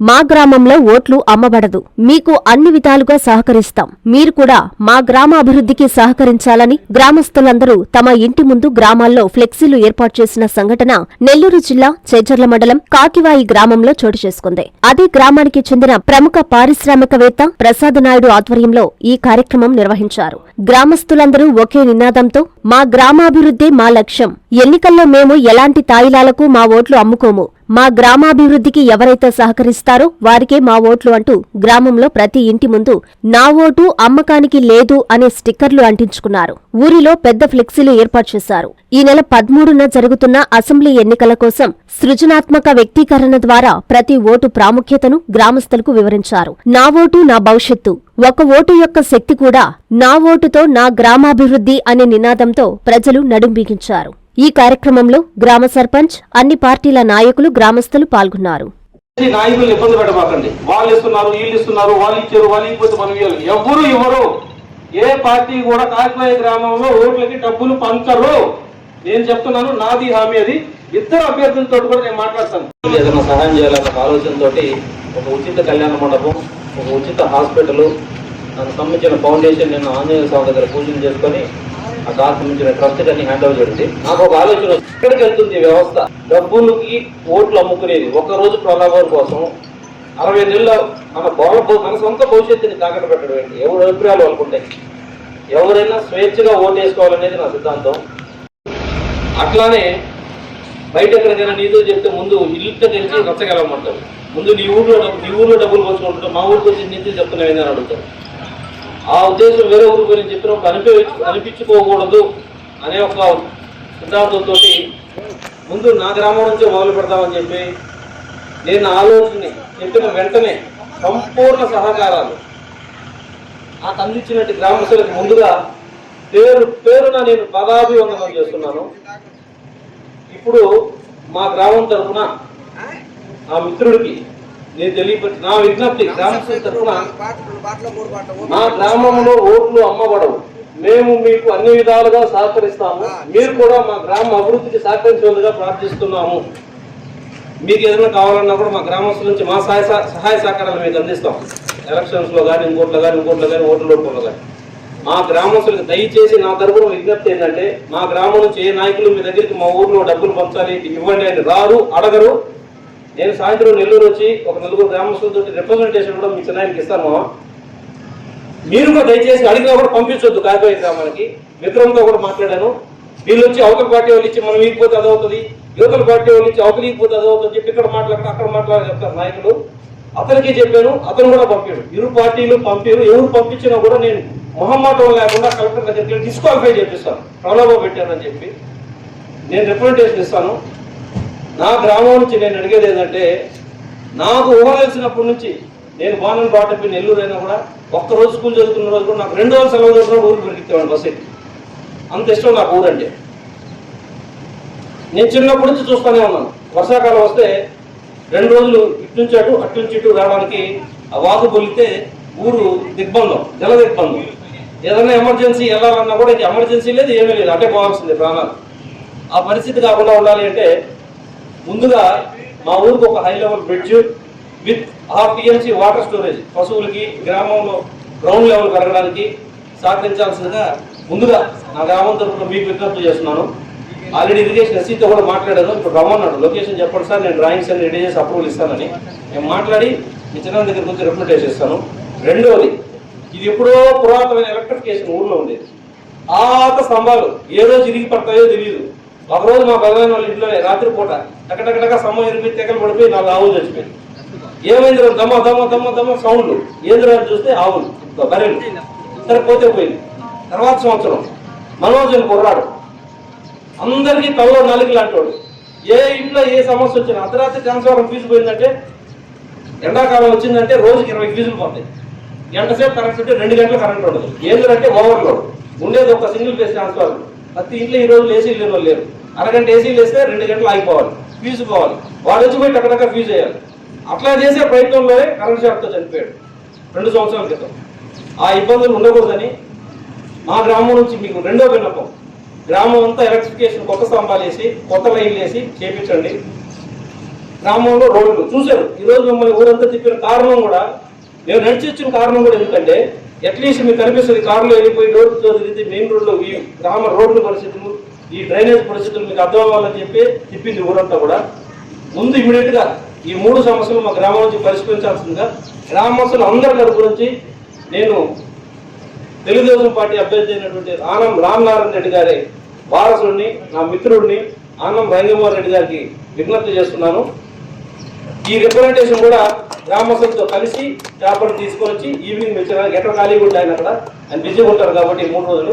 మా గ్రామంలో ఓట్లు అమ్మబడదు. మీకు అన్ని విధాలుగా సహకరిస్తాం. మీరు కూడా మా గ్రామ అభివృద్ధికి సహకరించాలని గ్రామస్తులందరూ తమ ఇంటి ముందు గ్రామాల్లో ఫ్లెక్సీలు ఏర్పాటు చేసిన సంఘటన నెల్లూరు జిల్లా చేజర్ల మండలం కాకివాయి గ్రామంలో చోటు చేసుకుంది. అదే గ్రామానికి చెందిన ప్రముఖ పారిశ్రామికవేత్త ప్రసాద్ నాయుడు ఆధ్వర్యంలో ఈ కార్యక్రమం నిర్వహించారు. గ్రామస్తులందరూ ఒకే నినాదంతో మా గ్రామాభివృద్ధి మా లక్ష్యం. ఎన్నికల్లో మేము ఎలాంటి తాయిలాలకు మా ఓట్లు అమ్ముకోము. మా గ్రామాభివృద్ధికి ఎవరైతే సహకరిస్తారో వారికే మా ఓట్లు అంటూ గ్రామంలో ప్రతి ఇంటి ముందు నా ఓటు అమ్మకానికి లేదు అనే స్టిక్కర్లు అంటించుకున్నారు. ఊరిలో పెద్ద ఫ్లెక్సీలు ఏర్పాటు చేశారు. ఈ నెల పదమూడున జరుగుతున్న అసెంబ్లీ ఎన్నికల కోసం సృజనాత్మక వ్యక్తీకరణ ద్వారా ప్రతి ఓటు ప్రాముఖ్యతను గ్రామస్తులకు వివరించారు. నా ఓటు నా భవిష్యత్తు. ఒక ఓటు యొక్క శక్తి కూడా నా ఓటుతో నా గ్రామాభివృద్ధి అనే నినాదంతో ప్రజలు నడుంబిగించారు ఈ కార్యక్రమంలో గ్రామ సర్పంచ్ అన్ని పార్టీల నాయకులు గ్రామస్తులు పాల్గొన్నారు. నాయకులు ఇబ్బంది పెట్టబాకండి వాళ్ళు ఇస్తున్నారు వీళ్ళు ఇస్తున్నారు వాళ్ళు ఇచ్చారు వాళ్ళు ఇవ్వకపోతే మనం ఇవ్వాలి. ఎవరు ఇవ్వరు. ఏ పార్టీ కూడా కాకినాయ గ్రామంలో ఓట్లకి డబ్బులు పంచరు. నేను చెప్తున్నాను నాది హామీ అది. ఇద్దరు అభ్యర్థులతో కూడా నేను మాట్లాడతాను. ఏదైనా సహాయం చేయాలన్న ఆలోచనతో ఒక ఉచిత కళ్యాణ మండపం ఒక ఉచిత హాస్పిటల్ దానికి సంబంధించిన ఫౌండేషన్ నేను ఆంజనేయ స్వామి దగ్గర పూజలు చేసుకొని ఆ దానికి సంబంధించిన ట్రస్ట్ కానీ హ్యాండ్ ఓవర్ చేయండి నాకు ఒక ఆలోచన ఇక్కడికి ఎక్కడికి వెళ్తుంది వ్యవస్థ? డబ్బులకి ఓట్లు అమ్ముకునేది. ఒక రోజు ప్రలాభం కోసం అరవై నెలల్లో మన బోల మన సొంత భవిష్యత్తుని తాకట్టు పెట్టడం ఏంటి? ఎవరు అభిప్రాయాలు అనుకుంటాయి ఎవరైనా స్వేచ్ఛగా ఓటు వేసుకోవాలనేది నా సిద్ధాంతం. అట్లానే బయట ఎక్కడికైనా నీతో చెప్తే ముందు ఇల్లు తెలిసి రచ్చగలమంటారు ముందు నీ ఊర్లో డబ్బు- నీ ఊర్లో డబ్బులు పోసుకుంటారు మా ఊరికి వచ్చి నీతో చెప్తున్నావు ఏందని అడుగుతారు. ఆ ఉద్దేశం వేరే ఊరు గురించి చెప్పినప్పుడు అనిపి అనిపించుకోకూడదు అనే ఒక సిద్ధాంతంతో ముందు నా గ్రామం నుంచే మొదలు పెడదామని చెప్పి నేను ఆలోచనని చెప్పిన వెంటనే సంపూర్ణ సహకారాలు ఆ అందించినట్టు గ్రామస్తులకు ముందుగా పేరు పేరున నేను పదాభివందనం చేస్తున్నాను. ఇప్పుడు మా గ్రామం తరఫున ఆ మిత్రుడికి నేను తెలియపరిచి నా విజ్ఞప్తి గ్రామస్తుల తరఫున మా గ్రామంలో ఓట్లు అమ్మబడవు. మేము మీకు అన్ని విధాలుగా సహకరిస్తాము. మీరు కూడా మా గ్రామ అభివృద్ధికి సహకరించేందుగా ప్రార్థిస్తున్నాము. మీకు ఏదైనా కావాలన్నా కూడా మా గ్రామస్తుల నుంచి మా సహాయ సహాయ సహకారాలు మీకు అందిస్తాం. ఎలక్షన్స్లో కానీ ఇంకోట్లో కానీ ఇంకోట్లో కానీ ఓట్ల రూపంలో కానీ మా గ్రామస్తులకు దయచేసి నా తరపున విజ్ఞప్తి ఏంటంటే మా గ్రామం నుంచి ఏ నాయకులు మీ దగ్గరికి మా ఊర్లో డబ్బులు పంచాలి ఇవ్వండి అని రారు అడగరు. నేను సాయంత్రం నెల్లూరు వచ్చి ఒక నలుగురు గ్రామస్తులతో రిప్రజెంటేషన్ కూడా మీ చిన్నాయనకి ఇస్తాను మీరు కూడా దయచేసి అడిగినా కూడా పంపించొద్దు కాకపోయే గ్రామానికి. మిత్రంతో కూడా మాట్లాడాను. వీళ్ళు వచ్చి అవతల పార్టీ వాళ్ళు ఇచ్చి మనం ఇకపోతే అదవుతుంది. యువతల పార్టీ వాళ్ళు ఇచ్చి అవతల అదవుతుంది చెప్పి ఇక్కడ మాట్లాడక అక్కడ మాట్లాడ చెప్తారు నాయకులు. అతనికి చెప్పాను అతను కూడా పంపాడు. ఇరు పార్టీలు పంపారు ఎవరు పంపించినా కూడా నేను మొహమ్మాటం లేకుండా కలెక్టర్ దగ్గరికి డిస్క్వాలిఫై చేపిస్తాను. ప్రలోభ పెట్టానని చెప్పి నేను రిప్రజెంటేషన్ ఇస్తాను. నా గ్రామం నుంచి నేను అడిగేది ఏంటంటే నాకు ఊహలేసినప్పటి నుంచి నేను బాణం బాటపి నెల్లూరు అయినా కూడా ఒక్క రోజు స్కూల్ చదువుకున్న రోజు కూడా నాకు రెండు రోజులు సెలవు దొరికిన ఊరికి పెరిగితేవాడు బస్ ఎక్కి. అంత ఇష్టం నాకు ఊరంటే. నేను చిన్నప్పటి నుంచి చూస్తూనే ఉన్నాను. వర్షాకాలం వస్తే రెండు రోజులు ఇటు నుంచి అటు అటు నుంచి ఇటు రావడానికి ఆ వాగు పొలితే ఊరు దిగ్బంధం జల దిగ్బంధం. ఏదైనా ఎమర్జెన్సీ వెళ్ళాలన్నా కూడా ఇది ఎమర్జెన్సీ లేదు ఏమీ లేదు. అంటే పోవాల్సిందే ప్రాణాలు. ఆ పరిస్థితి కాకుండా ఉండాలి అంటే ముందుగా మా ఊరికి ఒక high level bridge with half TMC water storage పశువులకి గ్రామంలో గ్రౌండ్ లెవెల్ పెరగడానికి సహకరించాల్సిందిగా ముందుగా నా గ్రామం తరఫున మీకు విజ్ఞప్తి చేస్తున్నాను. ఆల్రెడీ ఇరిగేషన్ ఎస్సీతో కూడా మాట్లాడాను. ఇప్పుడు రమ్మన్నాడు లొకేషన్ చెప్పండి సార్. నేను డ్రాయింగ్స్ అన్ని రెడీ చేసి అప్రూవల్ ఇస్తానని. నేను మాట్లాడి మీ చిన్న దగ్గర వచ్చి రిప్రజెంట్ చేస్తాను. రెండవది ఇది ఎప్పుడో పురాతనమైన ఎలక్ట్రిఫికేషన్ ఊర్లో ఉండేది. ఆత స్తంభాలు ఏ రోజు ఇరిగి పడతాయో తెలియదు. ఒక రోజు మా ప్రధాన వాళ్ళ ఇంట్లో రాత్రిపూట టకటకటక సమ్మ ఎనిమిది తెగలు పడిపోయి నాలుగు ఆవులు చచ్చిపోయింది ఏమైంది దమ్మ దమ్మ దమ్మ దమ్మ సౌండ్లు. ఏంద్రా చూస్తే ఆవులు బరెలు సరే పోతే పోయింది. తర్వాత సంవత్సరం మనోజన్ కుర్రాడు. అందరికీ తలలో నలుగులు అంటాడు ఏ ఇంట్లో ఏ సమస్య వచ్చినా అర్ధరాత్రి ట్రాన్స్ఫార్మర్ ఫీజు పోయిందంటే ఎండాకాలం వచ్చిందంటే రోజుకి ఇరవై ఫీజులు పోతాయి. గంట సేపు కరెంట్ ఉంటే రెండు గంటలు కరెంట్ ఉండదు. ఏంటంటే ఓవర్లోడ్. ఉండేది ఒక సింగిల్ ఫేస్ ట్రాన్స్ఫార్మర్ ప్రతి ఇంట్లో ఈ రోజు ఏసీ లేని వాళ్ళు లేరు. అరగంట ఏసీలు వేస్తే రెండు గంటలు ఆగిపోవాలి ఫీజు పోవాలి. వాళ్ళు వచ్చి పోయి టక్కడక్క ఫీజు వేయాలి అట్లా చేసే ప్రయత్నంలోనే కరెంట్ షాక్తో చనిపోయాడు. రెండు సంవత్సరాల క్రితం. ఆ ఇబ్బందులు ఉండకూడదని మా గ్రామం నుంచి మీకు రెండో విన్నపం. గ్రామం అంతా ఎలక్ట్రిఫికేషన్ కొత్త స్తంభాలు వేసి కొత్త లైన్లు వేసి చేపించండి. గ్రామంలో రోడ్లు చూశారు. ఈ రోజు మిమ్మల్ని ఊరంతా తిప్పిన కారణం కూడా మేము నడిచి వచ్చిన కారణం కూడా ఎందుకంటే అట్లీస్ట్ మీకు కనిపిస్తుంది కారులో వెళ్ళిపోయి రోడ్డుతో తిరిగితే మెయిన్ రోడ్లో ఈ గ్రామ రోడ్ల పరిస్థితులు ఈ డ్రైనేజ్ పరిస్థితులు మీకు అర్థం అవ్వాలని చెప్పి తిప్పింది ఊరంతా కూడా. ముందు ఇమీడియట్గా ఈ మూడు సమస్యలు మా గ్రామం నుంచి పరిష్కరించాల్సిందిగా గ్రామస్తులు అందరి తరపు నుంచి నేను తెలుగుదేశం పార్టీ అభ్యర్థి అయినటువంటి ఆనం రామనారాయణ రెడ్డి గారి వారసుడిని నా మిత్రుడిని ఆనం రంగమోహన్ రెడ్డి గారికి విజ్ఞప్తి చేస్తున్నాను. ఈ రిప్రజెంటేషన్ కూడా గ్రామస్తులతో కలిసి పేపర్ తీసుకొని వచ్చి ఈవినింగ్ వచ్చి ఎక్కడ ఖాళీగా ఉంటాయి అక్కడ అండ్ బిజీగా ఉంటారు కాబట్టి మూడు రోజులు.